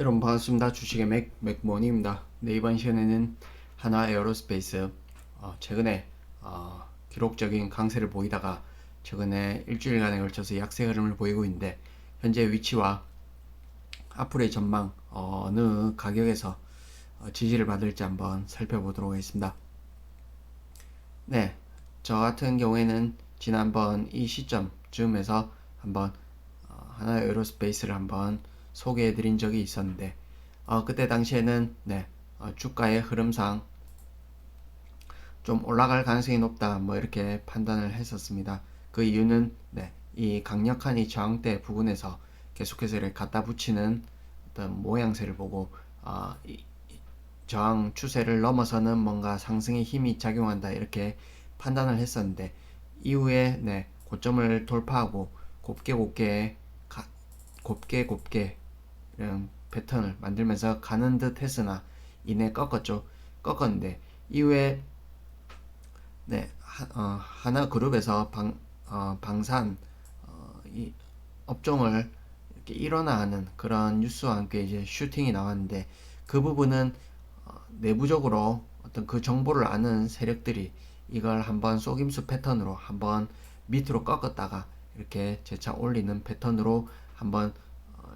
여러분 반갑습니다. 주식의 맥 맥모니입니다. 네, 이번 시간에는 하나 에어로스페이스 어, 최근에 어, 기록적인 강세를 보이다가 최근에 일주일간에 걸쳐서 약세 흐름을 보이고 있는데 현재 위치와 앞으로의 전망 어, 어느 가격에서 어, 지지를 받을지 한번 살펴보도록 하겠습니다. 네, 저 같은 경우에는 지난번 이 시점쯤에서 한번 어, 하나 에어로스페이스를 한번 소개해 드린 적이 있었는데 어, 그때 당시에는 네, 어, 주가의 흐름상 좀 올라갈 가능성이 높다 뭐 이렇게 판단을 했었습니다. 그 이유는 네, 이 강력한 이 저항대 부분에서 계속해서 이렇게 갖다 붙이는 어떤 모양새를 보고 어, 이, 이 저항 추세를 넘어서는 뭔가 상승의 힘이 작용한다 이렇게 판단을 했었는데 이후에 네, 고점을 돌파하고 곱게 곱게 가, 곱게 곱게 패턴을 만들면서 가는 듯 했으나 이내 꺾었죠. 꺾었는데 이후에 네 하, 어, 하나 그룹에서 방, 어, 방산 어, 이 업종을 이렇게 일원화하는 그런 뉴스와 함께 이제 슈팅이 나왔는데 그 부분은 어, 내부적으로 어떤 그 정보를 아는 세력들이 이걸 한번 속임수 패턴으로 한번 밑으로 꺾었다가 이렇게 재차 올리는 패턴으로 한번 어,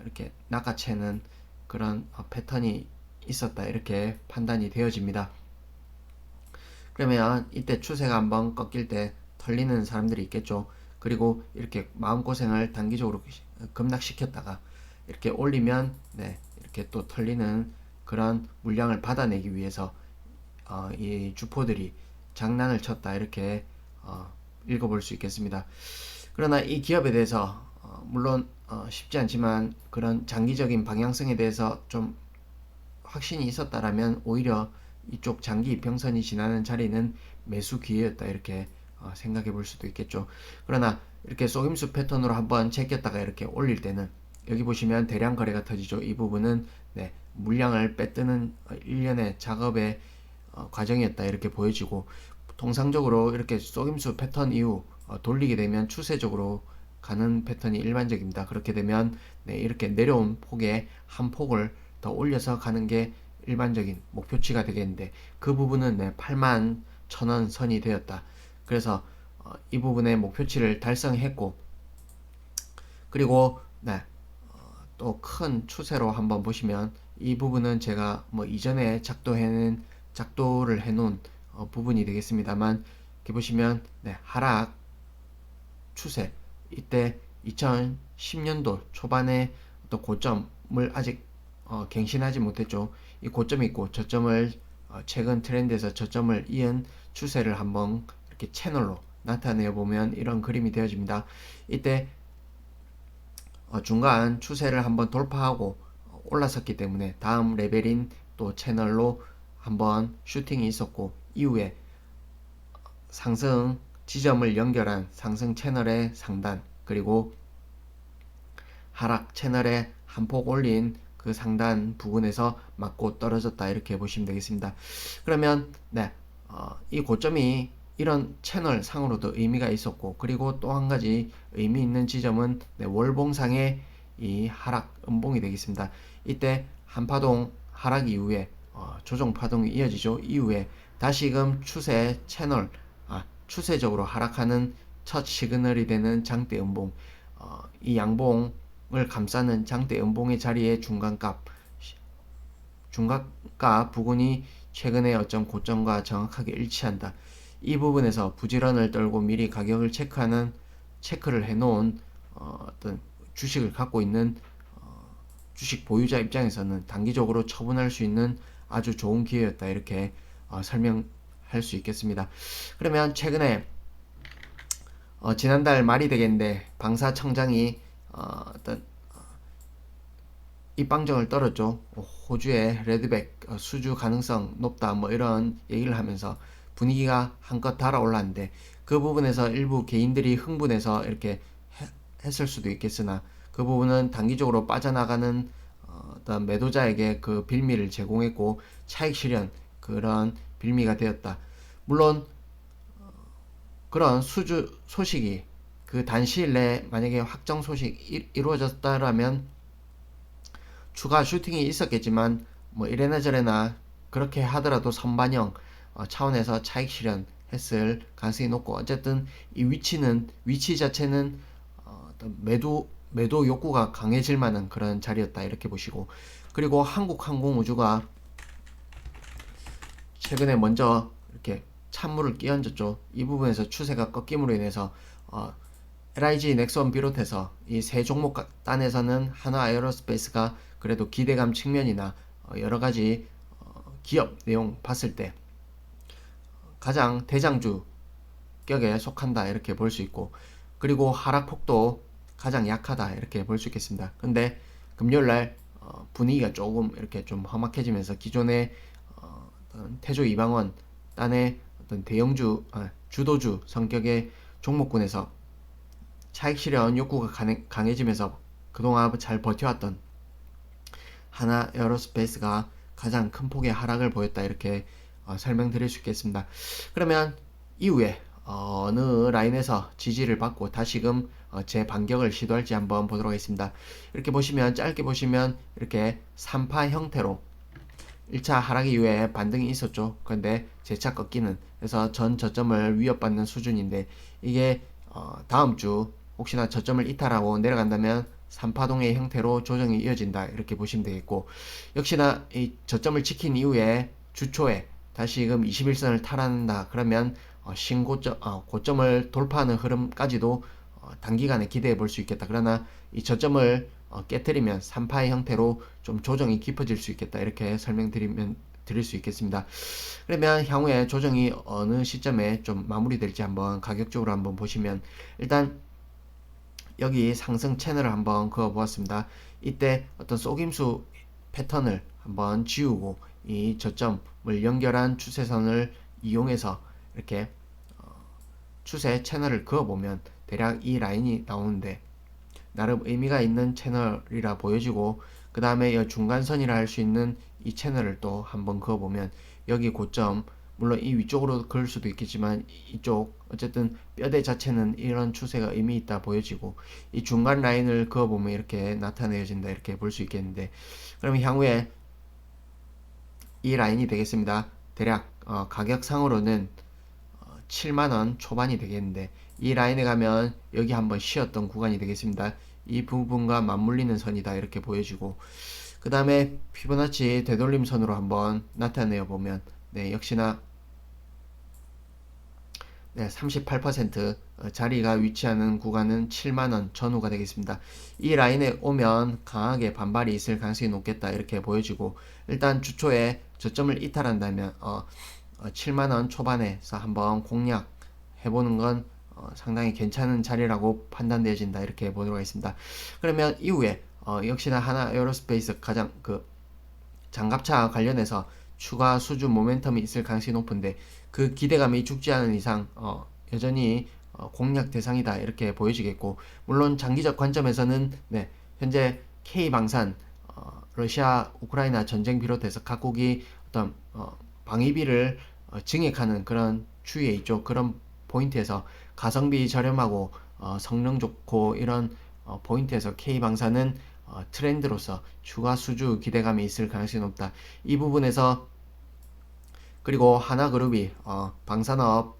이렇게 낚아채는 그런 어, 패턴이 있었다 이렇게 판단이 되어집니다. 그러면 이때 추세가 한번 꺾일 때 털리는 사람들이 있겠죠. 그리고 이렇게 마음고생을 단기적으로 급락시켰다가 이렇게 올리면 네, 이렇게 또 털리는 그런 물량을 받아내기 위해서 어, 이 주포들이 장난을 쳤다 이렇게 어, 읽어볼 수 있겠습니다. 그러나 이 기업에 대해서 어, 물론 어, 쉽지 않지만 그런 장기적인 방향성에 대해서 좀 확신이 있었다라면 오히려 이쪽 장기 이평선이 지나는 자리는 매수 기회였다 이렇게 어, 생각해 볼 수도 있겠죠. 그러나 이렇게 속임수 패턴으로 한번 제꼈다가 이렇게 올릴 때는 여기 보시면 대량 거래가 터지죠. 이 부분은 네, 물량을 빼뜨는 일련의 작업의 어, 과정이었다 이렇게 보여지고 통상적으로 이렇게 속임수 패턴 이후 어, 돌리게 되면 추세적으로 가는 패턴이 일반적입니다. 그렇게 되면 네, 이렇게 내려온 폭에 한 폭을 더 올려서 가는 게 일반적인 목표치가 되겠는데 그 부분은 네, 8만 천원 선이 되었다. 그래서 어, 이 부분의 목표치를 달성했고 그리고 네, 어, 또큰 추세로 한번 보시면 이 부분은 제가 뭐 이전에 작도해는 작도를 해놓은 어, 부분이 되겠습니다만 이렇게 보시면 네, 하락 추세 이때 2010년도 초반에 어떤 고점을 아직 어, 갱신하지 못했죠. 이 고점이 있고 저점을 어, 최근 트렌드에서 저점을 이은 추세를 한번 이렇게 채널로 나타내어 보면 이런 그림이 되어집니다. 이때 어, 중간 추세를 한번 돌파하고 올라섰기 때문에 다음 레벨인 또 채널로 한번 슈팅이 있었고 이후에 상승 지점을 연결한 상승 채널의 상단 그리고 하락 채널에 한 폭 올린 그 상단 부분에서 맞고 떨어졌다 이렇게 보시면 되겠습니다. 그러면 네, 어, 이 고점이 이런 채널 상으로도 의미가 있었고 그리고 또 한 가지 의미 있는 지점은 네, 월봉상의 이 하락 음봉이 되겠습니다. 이때 한파동 하락 이후에 어, 조정 파동이 이어지죠. 이후에 다시금 추세 채널 아, 추세적으로 하락하는 첫 시그널이 되는 장대 음봉 어, 이 양봉을 감싸는 장대 음봉의 자리에 중간값 중간가 부근이 최근의 어떤 고점과 정확하게 일치한다. 이 부분에서 부지런을 떨고 미리 가격을 체크하는 체크를 해놓은 어, 떤 주식을 갖고 있는 어, 주식 보유자 입장에서는 단기적으로 처분할 수 있는 아주 좋은 기회였다 이렇게 어, 설명 할 수 있겠습니다. 그러면 최근에 어, 지난달 말이 되겠는데 방사청장이 어, 떤 어, 입방정을 떨었죠. 호주의 레드백 어, 수주 가능성 높다 뭐 이런 얘기를 하면서 분위기가 한껏 달아올랐는데 그 부분에서 일부 개인들이 흥분해서 이렇게 했을 수도 있겠으나 그 부분은 단기적으로 빠져나가는 어떤 매도자에게 그 빌미를 제공했고 차익 실현 그런 빌미가 되었다. 물론 어, 그런 수주 소식이 그 단시일 내에 만약에 확정 소식 이, 이루어졌다라면 추가 슈팅이 있었겠지만 뭐 이래나 저래나 그렇게 하더라도 선반영 어, 차원에서 차익 실현 했을 가능성이 높고 어쨌든 이 위치는 위치 자체는 어, 매도 매도 욕구가 강해질 만한 그런 자리였다 이렇게 보시고 그리고 한국항공우주가 최근에 먼저 이렇게 찬물을 끼얹었죠. 이 부분에서 추세가 꺾임으로 인해서 어, LIG 넥선 비롯해서 이 세 종목 단에서는 하나 에어로스페이스가 그래도 기대감 측면이나 어, 여러 가지 어, 기업 내용 봤을 때 가장 대장주 격에 속한다 이렇게 볼 수 있고 그리고 하락폭도 가장 약하다 이렇게 볼 수 있겠습니다. 근데 금요일 날 어, 분위기가 조금 이렇게 좀 험악해지면서 어떤 태조 이방원 딴의 어떤 대형주 아, 주도주 성격의 종목군에서 차익 실현 욕구가 강해- 강해지면서 그동안 잘 버텨왔던 하나 에어로스페이스가 가장 큰 폭의 하락을 보였다 이렇게 어, 설명드릴 수 있겠습니다. 그러면 이후에 어, 느 라인에서 지지를 받고 다시금 어, 재반격을 시도할지 한번 보도록 하겠습니다. 이렇게 보시면 짧게 보시면 이렇게 3파 형태로 1차 하락 이후에 반등이 있었죠. 그런데 재차 꺾이는 그래서 전 저점을 위협받는 수준인데 이게 어, 다음 주 혹시나 저점을 이탈하고 내려간다면 3파동의 형태로 조정이 이어진다. 이렇게 보시면 되겠고 역시나 이 저점을 지킨 이후에 주초에 다시금 21선을 탈환한다. 그러면 어, 신고점 어, 고점을 돌파하는 흐름까지도 어, 단기간에 기대해 볼 수 있겠다. 그러나 이 저점을 어, 깨뜨리면 3파의 형태로 좀 조정이 깊어질 수 있겠다 이렇게 설명드리면 드릴 수 있겠습니다. 그러면 향후에 조정이 어느 시점에 좀 마무리될지 한번 가격적으로 한번 보시면 일단 여기 상승 채널을 한번 그어 보았습니다. 이때 어떤 속임수 패턴을 한번 지우고 이 저점을 연결한 추세선을 이용해서 이렇게 어, 추세 채널을 그어 보면 대략 이 라인이 나오는데 나름 의미가 있는 채널이라 보여지고 그 다음에 이 중간선이라 할 수 있는 이 채널을 또 한번 그어보면 여기 고점 물론 이 위쪽으로 그을 수도 있겠지만 이쪽 어쨌든 뼈대 자체는 이런 추세가 의미 있다 보여지고 이 중간 라인을 그어보면 이렇게 나타내어진다 이렇게 볼 수 있겠는데 그러면 향후에 이 라인이 되겠습니다. 대략 어, 가격상으로는 어, 7만원 초반이 되겠는데 이 라인에 가면 여기 한번 쉬었던 구간이 되겠습니다. 이 부분과 맞물리는 선이다 이렇게 보여지고 그 다음에 피보나치 되돌림선으로 한번 나타내어 보면 네 역시나 네, 38% 어, 자리가 위치하는 구간은 7만원 전후가 되겠습니다. 이 라인에 오면 강하게 반발이 있을 가능성이 높겠다 이렇게 보여지고 일단 주초에 저점을 이탈한다면 어, 어, 7만원 초반에서 한번 공략 해보는 건 어, 상당히 괜찮은 자리라고 판단되어진다 이렇게 보도록 하겠습니다. 그러면 이후에 어, 역시나 하나 에어로스페이스 가장 그 장갑차 관련해서 추가 수주 모멘텀이 있을 가능성이 높은데 그 기대감이 죽지 않은 이상 어, 여전히 어, 공략 대상이다 이렇게 보여지겠고 물론 장기적 관점에서는 네, 현재 K 방산 어, 러시아 우크라이나 전쟁 비롯해서 각국이 어떤 어, 방위비를 어, 증액하는 그런 추이에 있죠. 그런 포인트에서 가성비 저렴하고 어, 성능 좋고 이런 어, 포인트에서 K 방사는 어, 트렌드로서 추가 수주 기대감이 있을 가능성이 높다. 이 부분에서 그리고 하나그룹이 어, 방산업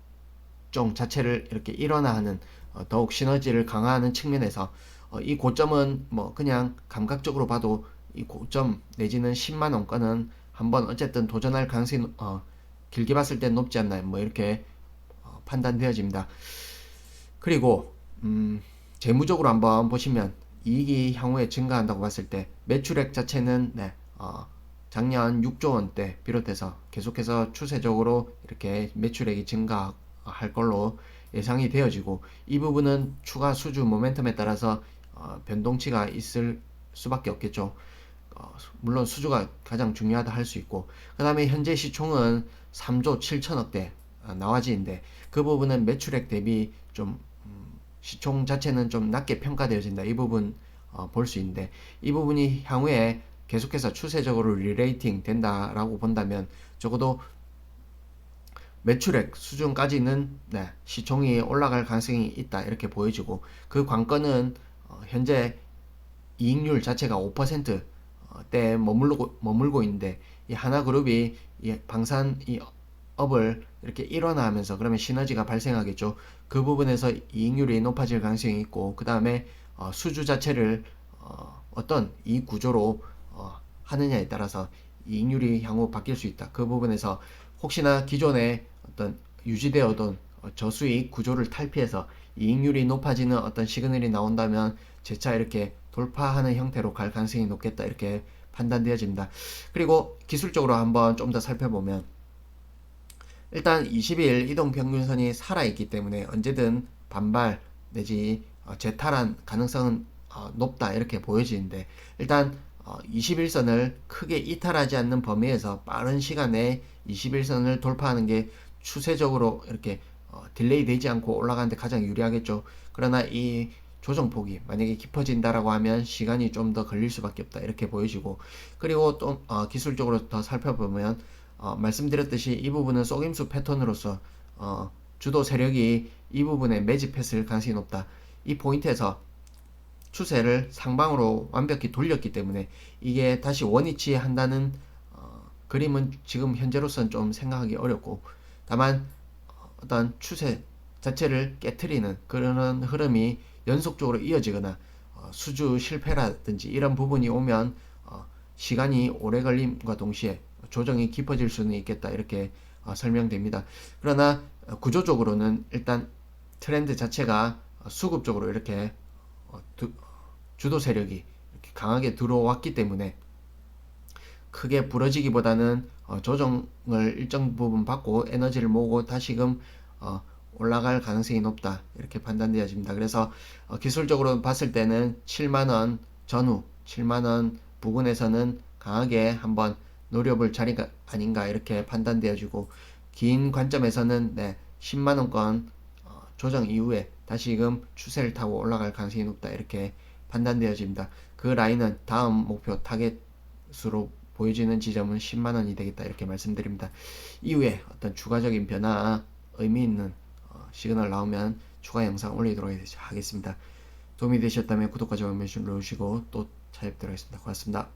종 자체를 이렇게 일원화하는 어, 더욱 시너지를 강화하는 측면에서 어, 이 고점은 뭐 그냥 감각적으로 봐도 이 고점 내지는 10만 원권은 한번 어쨌든 도전할 가능성이 어, 길게 봤을 땐 높지 않나요? 뭐 이렇게 어, 판단되어집니다. 그리고 음, 재무적으로 한번 보시면 이익이 향후에 증가한다고 봤을 때 매출액 자체는 네, 어, 작년 6조 원대 비롯해서 계속해서 추세적으로 이렇게 매출액이 증가할 걸로 예상이 되어지고 이 부분은 추가 수주 모멘텀에 따라서 어, 변동치가 있을 수밖에 없겠죠. 어, 물론 수주가 가장 중요하다 할 수 있고 그 다음에 현재 시총은 3조 7천억대 어, 나와지인데 그 부분은 매출액 대비 좀 음, 시총 자체는 좀 낮게 평가되어진다. 이 부분 어, 볼 수 있는데 이 부분이 향후에 계속해서 추세적으로 리레이팅 된다라고 본다면 적어도 매출액 수준까지는 네, 시총이 올라갈 가능성이 있다 이렇게 보여지고 그 관건은 어, 현재 이익률 자체가 5% 어, 때에 머물고, 머물고 있는데 이 하나그룹이 이 방산 이 업을 이렇게 일원화하면서 그러면 시너지가 발생하겠죠. 그 부분에서 이익률이 높아질 가능성이 있고 그 다음에 어, 수주 자체를 어, 어떤 이 구조로 어, 하느냐에 따라서 이익률이 향후 바뀔 수 있다. 그 부분에서 혹시나 기존에 어떤 유지되어 오던 어, 저수익 구조를 탈피해서 이익률이 높아지는 어떤 시그널이 나온다면 재차 이렇게 돌파하는 형태로 갈 가능성이 높겠다. 이렇게 판단되어집니다. 그리고 기술적으로 한번 좀 더 살펴보면 일단 20일 이동 평균선이 살아있기 때문에 언제든 반발 내지 어, 재탈한 가능성은 어, 높다 이렇게 보여지는데 일단 어, 21선을 크게 이탈하지 않는 범위에서 빠른 시간에 21선을 돌파하는 게 추세적으로 이렇게 어, 딜레이 되지 않고 올라가는데 가장 유리하겠죠. 그러나 이 조정폭이 만약에 깊어진다라고 하면 시간이 좀 더 걸릴 수밖에 없다 이렇게 보여지고 그리고 또 어, 기술적으로 더 살펴보면 어, 말씀드렸듯이 이 부분은 속임수 패턴으로서 어, 주도 세력이 이 부분에 매집했을 가능성이 높다. 이 포인트에서 추세를 상방으로 완벽히 돌렸기 때문에 이게 다시 원위치 한다는 어, 그림은 지금 현재로서는 좀 생각하기 어렵고 다만 어, 어떤 추세 자체를 깨트리는 그런 흐름이 연속적으로 이어지거나 어, 수주 실패라든지 이런 부분이 오면 어, 시간이 오래 걸림과 동시에 조정이 깊어질 수는 있겠다 이렇게 어, 설명됩니다. 그러나 어, 구조적으로는 일단 트렌드 자체가 어, 수급적으로 이렇게 어, 두, 주도 세력이 이렇게 강하게 들어왔기 때문에 크게 부러지기보다는 어, 조정을 일정 부분 받고 에너지를 모으고 다시금 어, 올라갈 가능성이 높다 이렇게 판단되어집니다. 그래서 어, 기술적으로 봤을 때는 7만원 전후 7만원 부근에서는 강하게 한번 노려볼 자리가 아닌가 이렇게 판단되어지고 긴 관점에서는 네, 10만 원권 어, 조정 이후에 다시금 추세를 타고 올라갈 가능성이 높다 이렇게 판단되어집니다. 그 라인은 다음 목표 타겟으로 보여지는 지점은 10만 원이 되겠다 이렇게 말씀드립니다. 이후에 어떤 추가적인 변화 의미 있는 어, 시그널 나오면 추가 영상 올리도록 하겠습니다. 도움이 되셨다면 구독과 좋아요 눌러주시고 또 찾아뵙도록 하겠습니다. 고맙습니다.